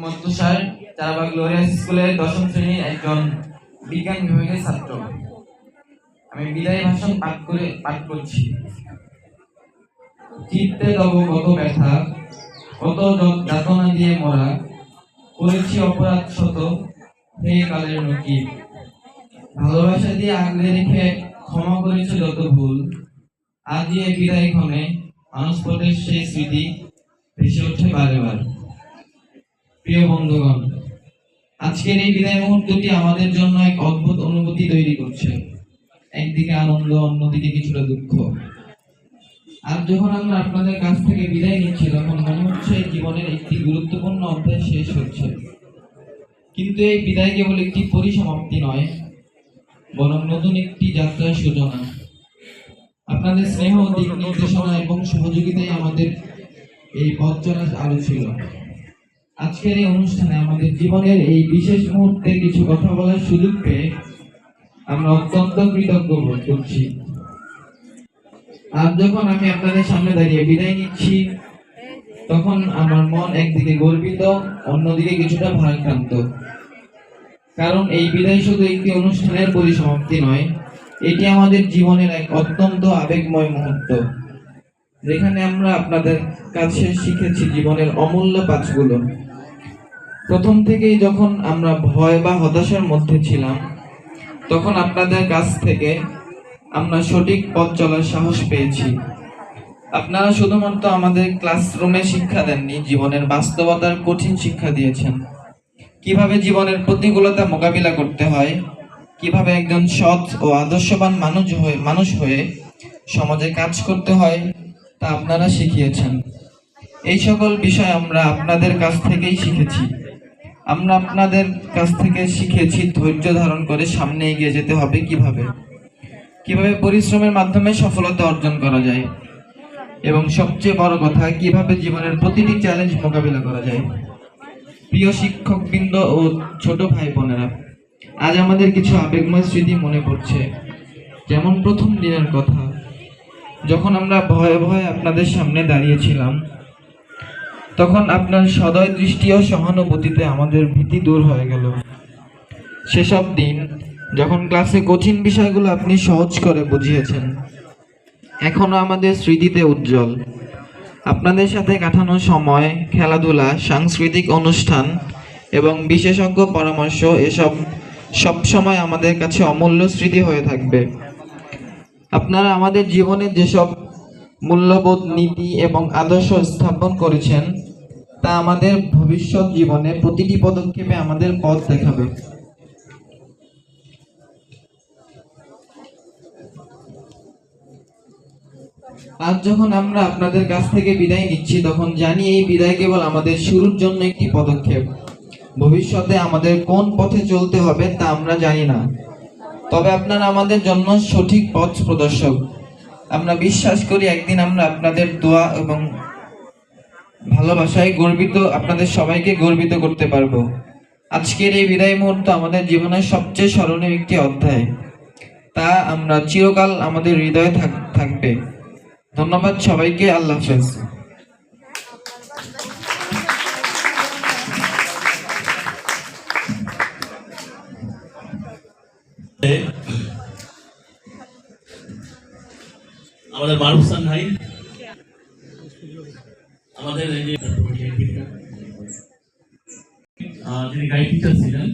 মোহাম্মদ তুষার Charabag glorious স্কুলের দশম শ্রেণির একজন বিজ্ঞান বিভাগের ছাত্র। আমি বিদায় ভাষণ পাঠ করে, পাঠ করছি। চিত্তে তব কত ব্যথা কত যাতনা দিয়ে মরা, করেছি অপরাধ শত, হে কালের নকিব। ভালোবাসা দিয়ে আগলে রেখে ক্ষমা করেছে যত ভুল, আজ বিদায় ক্ষণে মানসপটের সেই স্মৃতি ভেসে ওঠে বারে বার প্রিয় বন্ধুগণ, আজকের এই বিদায় মুহূর্তটি আমাদের জন্য এক অদ্ভুত অনুভূতি তৈরি করছে। একদিকে আনন্দ, অন্যদিকে কিছুটা দুঃখ। আর যখন আমরা আপনাদের কাছ থেকে বিদায় নিচ্ছি, তখন মনে হচ্ছে জীবনের একটি গুরুত্বপূর্ণ অধ্যায় শেষ হচ্ছে। কিন্তু এই বিদায় কেবল একটি পরিসমাপ্তি নয়, বরং নতুন একটি যাত্রার সূচনা। আপনাদের স্নেহ, দিক নির্দেশনা এবং সহযোগিতায় আমাদের এই পথ চলার আলো ছিল। আজকের এই অনুষ্ঠানে আমাদের জীবনের এই বিশেষ মুহূর্তে কিছু কথা বলার সুযোগ পেয়ে আমরা অত্যন্ত কৃতজ্ঞ বোধ করছি। আর যখন আমি আপনাদের সামনে দাঁড়িয়ে বিদায় নিচ্ছি, তখন আমার মন একদিকে গর্বিত, অন্যদিকে কিছুটা ভারাক্রান্ত। কারণ এই বিদায় শুধু একটি অনুষ্ঠানের পরিসমাপ্তি নয়, এটি আমাদের জীবনের এক অত্যন্ত আবেগময় মুহূর্ত। যেখানে আমরা আপনাদের কাছে শিখেছি জীবনের অমূল্য পাঁচগুলো প্রথম থেকেই যখন আমরা ভয় বা হতাশার মধ্যে ছিলাম, তখন আপনাদের কাছ থেকে আমরা সঠিক পথ চলার সাহস পেয়েছি। আপনারা শুধুমাত্র আমাদের ক্লাসরুমে শিক্ষা দেননি, জীবনের বাস্তবতার কঠিন শিক্ষা দিয়েছেন। কীভাবে জীবনের প্রতিকূলতা মোকাবিলা করতে হয়, কীভাবে একজন সৎ ও আদর্শবান মানুষ হয়ে মানুষ হয়ে সমাজে কাজ করতে হয়, তা আপনারা শিখিয়েছেন। এই সকল বিষয় আমরা আপনাদের কাছ থেকেই শিখেছি। আমরা আপনাদের কাছ থেকে শিখেছি, ধৈর্য ধারণ করে সামনে এগিয়ে যেতে হবে কীভাবে? কীভাবে পরিশ্রমের মাধ্যমে সফলতা অর্জন করা যায়? এবং সবচেয়ে বড় কথা, কীভাবে জীবনের প্রতিটি চ্যালেঞ্জ মোকাবিলা করা যায়? প্রিয় শিক্ষকবৃন্দ ও ছোট ভাই বোনেরা আজ আমাদের কিছু আবেগময় স্মৃতি মনে পড়ছে। যেমন প্রথম দিনের কথা, যখন আমরা ভয়ে ভয়ে আপনাদের সামনে দাঁড়িয়েছিলাম তখন আপনার সদয় দৃষ্টি ও সহানুভূতিতে আমাদের ভীতি দূর হয়ে গেল। সেসব দিন, যখন ক্লাসে কঠিন বিষয়গুলো আপনি সহজ করে বুঝিয়েছেন, এখনও আমাদের স্মৃতিতে উজ্জ্বল। আপনাদের সাথে কাটানো সময়, খেলাধুলা, সাংস্কৃতিক অনুষ্ঠান এবং বিশেষজ্ঞ পরামর্শ, এসব সব সময় আমাদের কাছে অমূল্য স্মৃতি হয়ে থাকবে। আপনারা আমাদের জীবনে যেসব মূল্যবোধ, নীতি এবং আদর্শ স্থাপন করেছেন তা আমাদের ভবিষ্যৎ জীবনে প্রতিটি পদক্ষেপে আমাদের পথ দেখাবে। আজ যখন আমরা আপনাদের কাছ থেকে বিদায় নিচ্ছি, তখন জানি এই বিদায় কেবল আমাদের শুরুর জন্য একটি পদক্ষেপ। ভবিষ্যতে আমাদের কোন পথে চলতে হবে তা আমরা জানি না। তবে আপনারা আমাদের জন্য সঠিক পথ প্রদর্শক। আমরা বিশ্বাস করি একদিন আমরা আপনাদের দোয়া এবং ভালোবাসায় গর্বিত আপনাদের সবাইকে গর্বিত করতে পারব। আজকের এই বিদায় মুহূর্ত আমাদের জীবনের সবচেয়ে স্মরণীয় একটি অধ্যায়। তা আমরা চিরকাল আমাদের হৃদয়ে থাকবে। ধন্যবাদ সবাইকে, আল্লাহ হাফেজ। আমাদের মারুফ হাসান ভাই। আমাদের এই যে তিনি গাইড টিচার ছিলেন